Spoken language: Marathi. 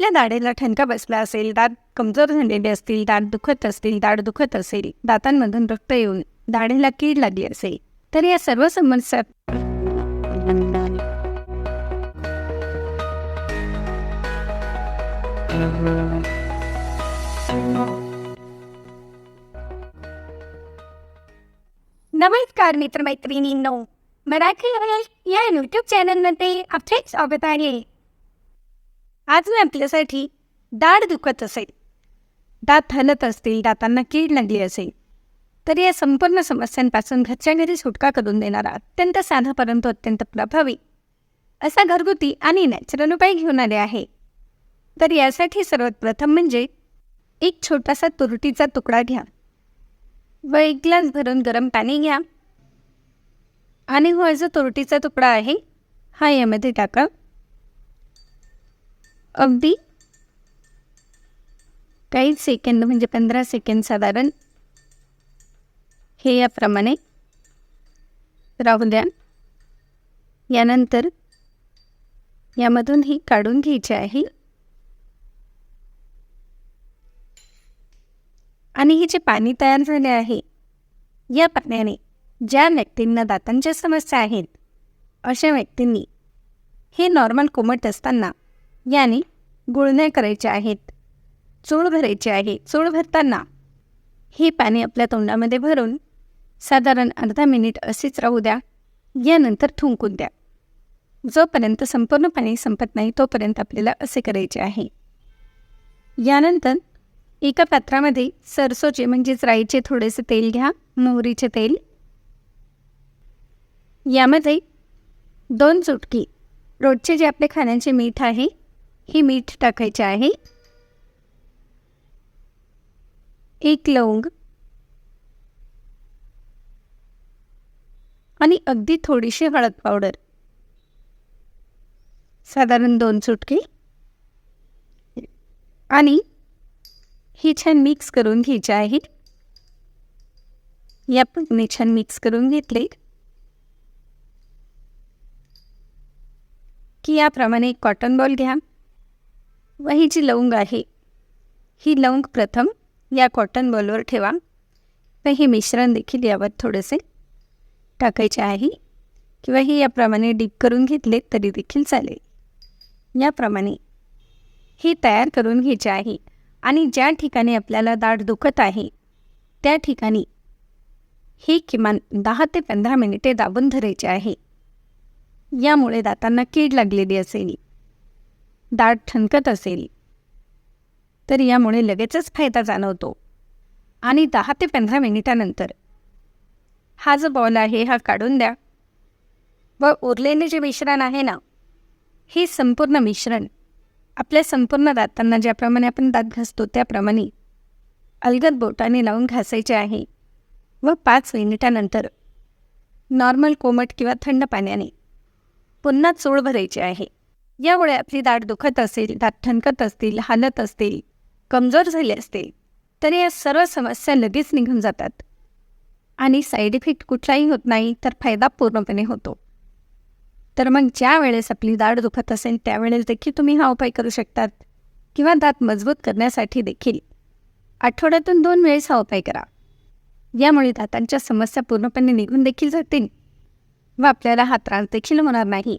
आपल्या दाढेला ठणका बसला असेल दात कमजोर झालेले असतील दात दुखत असतील दाढ दुखत असेल दातांमधून रक्त येऊन दाढेला कीड लागली असेल तर या सर्व समस्या नमस्कार मित्रमैत्रिणींनो मराठी रमेश या यूट्यूब चॅनलमध्ये आपले स्वागत आहे. आज मी आपल्यासाठी दाढ दुखत असेल. दात हलत असतील दातांना कीड लागली असेल तर या संपूर्ण समस्यांपासून घरच्या घरी सुटका करून देणारा अत्यंत साधा परंतु अत्यंत प्रभावी असा घरगुती आणि नॅचरल उपाय घेऊन आले आहे. तर यासाठी सर्वात प्रथम म्हणजे एक छोटासा तुरटीचा तुकडा घ्या. व एक ग्लास भरून गरम पाणी घ्या. आणि हो, हा जो तुरटीचा तुकडा आहे हा यामध्ये टाका. अगदी? काही सेकंद म्हणजे पंधरा सेकंद साधारण. हे याप्रमाणे. राहू द्या. यानंतर यामधून ही काढून घ्यायची आहे. आणि हे जे पाणी तयार झाले आहे या पाण्याने ज्या व्यक्तींना दातांच्या समस्या आहेत अशा व्यक्तींनी हे नॉर्मल कोमट असताना याने गुळण्या करायच्या आहेत. चूळ भरायची आहे. चूळ भरताना हे पाणी आपल्या तोंडामध्ये भरून साधारण अर्धा मिनिट असेच राहू द्या. यानंतर थुंकून द्या. जोपर्यंत संपूर्ण पाणी संपत नाही तोपर्यंत आपल्याला असे करायचे आहे. यानंतर एका पात्रामध्ये सरसोचे म्हणजेच राईचे थोडेसे तेल घ्या. मोहरीचे तेल. यामध्ये दोन चुटकी रोजचे जे आपले खाण्याचे मीठ आहे ही मीठ टाकायचे आहे. एक लवंग. आणि अगदी थोडीशी हळद पावडर. साधारण दोन चुटके. आणि ही छान मिक्स करून घ्यायची आहे. या पण छान मिक्स करून घेतले. की याप्रमाणे एक कॉटन बॉल घ्या. व ही जी लवंग आहे ही लवंग प्रथम या कॉटन बॉलवर ठेवा. व हे मिश्रण देखील यावर थोडेसे टाकायचे आहे. किंवा हे याप्रमाणे डीप करून घेतले तरी देखील चालेल. याप्रमाणे हे तयार करून घ्यायचे आहे. आणि ज्या ठिकाणी आपल्याला दाढ दुखत आहे त्या ठिकाणी हे किमान दहा ते पंधरा मिनिटे दाबून धरायचे आहे. यामुळे दातांना कीड लागलेली असेल. दाट ठणकत असेल. तर यामुळे लगेचच फायदा जाणवतो. आणि दहा ते पंधरा मिनिटानंतर. हा जो बॉल आहे हा काढून द्या. व उरलेले जे मिश्रण आहे ना हे संपूर्ण मिश्रण आपल्या संपूर्ण दातांना ज्याप्रमाणे आपण दात घासतो त्याप्रमाणे अलगद बोटाने लावून घासायचे आहे. व पाच मिनिटानंतर नॉर्मल कोमट किंवा थंड पाण्याने पुन्हा चूळ भरायची आहे. यामुळे आपली दाट दुखत असेल दात ठणकत असतील हालत असतील कमजोर झाले असतील तर या सर्व समस्या लगेच निघून जातात. आणि साईड इफेक्ट कुठलाही होत नाही तर फायदा पूर्णपणे होतो. तर मग ज्या वेळेस आपली दाढ दुखत असेल त्यावेळेस देखील तुम्ही हा उपाय करू शकतात. किंवा दात मजबूत करण्यासाठी देखील. आठवड्यातून दोन वेळेस हा उपाय करा. यामुळे दातांच्या समस्या पूर्णपणे निघून देखील जातील. व आपल्याला हा त्रास देखील होणार नाही.